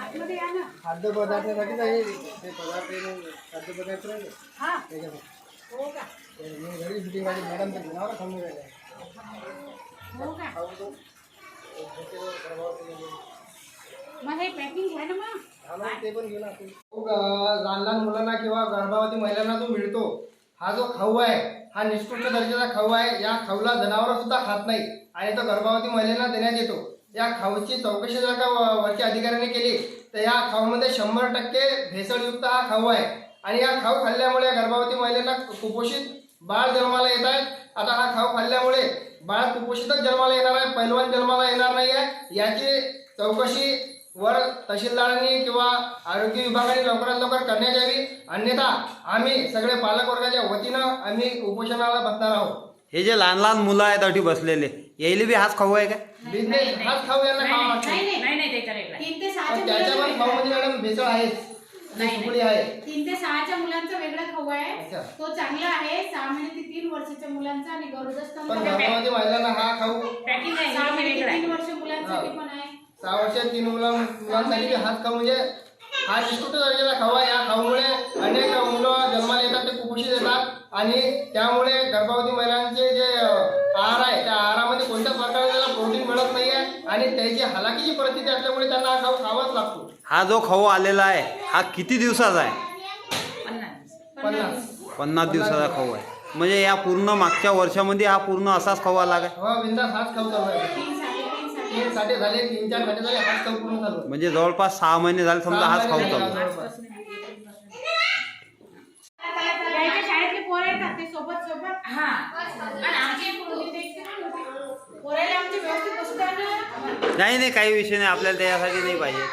आतमध्ये या ना. खाद्यपदार्थासाठीच आहे ते पदार्थ खाद्यपदार्थ नाही का? हा. त्याच्यासाठी हो मी घरी शूटिंग माझी मॅडम तर नाव थांबून राहिले. का? खाऊ तो. झोपेवर प्रभाव केलेला. मग हे पॅकिंग घ्या ना मग ना, ते पण घेऊ ना आपण. तो ग- लहान लहान मुलांना किंवा गर्भवती महिलांना जो मिळतो. हा जो खाऊ आहे हा निष्कृष्ट दर्जाचा खाऊ आहे. या खाऊला जनावरं सुद्धा खात नाही. आणि तो गर्भवती महिलांना देण्यात येतो. या खाऊची चौकशी जर का व- वरच्या अधिकाऱ्याने केली तर या खाऊमध्ये शंभर टक्के भेसळयुक्त हा खाऊ आहे. आणि या खाऊ खाल्ल्यामुळे गर्भवती महिलेला कुपोषित बाळ जन्माला येत आहे. आता हा खाऊ खाल्ल्यामुळे बाळ कुपोषितच जन्माला येणार आहे पैलवान जन्माला येणार नाही आहे याची चौकशी वर तहसीलदारांनी किंवा आरोग्य विभागाने लवकरात लवकर करण्यात यावी. अन्यथा आम्ही सगळे पालक वर्गाच्या वतीनं आम्ही उपोषणाला बसणार आहोत. हे जे लहान लहान मुलं आहेत अटी बसलेले यायले बी हाच खाऊ आहे का बिझनेस हाच खाऊ यांना खावा लागतो नाही नाही नाही नाही त्याचा वेगळा आहे. तीन ते पण सहाच्या त्याच्यावर मुलांचं वेगळं. मॅडम भेसळ आहे नाही. आहे तीन ते सहाच्या मुलांचा वेगळा खाऊ आहे. तो चांगला आहे सहा महिने ते तीन वर्षाच्या मुलांचा आणि पण गरोदर महिलांना हा खाऊ पॅकिंग आहे सहा हे महिने ते वेगळा आहे. तीन वर्ष मुलांसाठी. पण आहे सहा वर्षात तीन मुलं मुलांसाठी हाच खाऊ म्हणजे हा निष्कृत दर्जाचा खाऊ आहे या खाऊमुळे अनेक मुलं जन्माला येतात ते कुपोषित येतात आणि त्यामुळे गर्भवती महिलांचे आणि त्याची हलाखीची परिस्थिती असल्यामुळे त्यांना हा खाऊ खावाच लागतो. हा जो खाऊ आलेला आहे हा किती दिवसाचा आहे? पन्नास. पन्नास दिवसाचा खाऊ आहे. म्हणजे या पूर्ण मागच्या वर्षामध्ये हा पूर्ण असाच खाऊ आला काय? हो बिंदास हाच खाऊ चालू आहे. तीन साडेतीन साडे. तीन साठे झाले तीन चार साठे झाले हाच खाऊ पूर्ण चालू आहे. म्हणजे जवळपास सहा महिने झाले समजा हाच खाऊ चालू झाले आहे. जवळपास. यायच्या शाळेतले पोरं येतात ते सोबत सोबत? हा. आणि नाही नाही काही विषय नाही. आपल्याला त्याच्यासाठी नाही पाहिजे.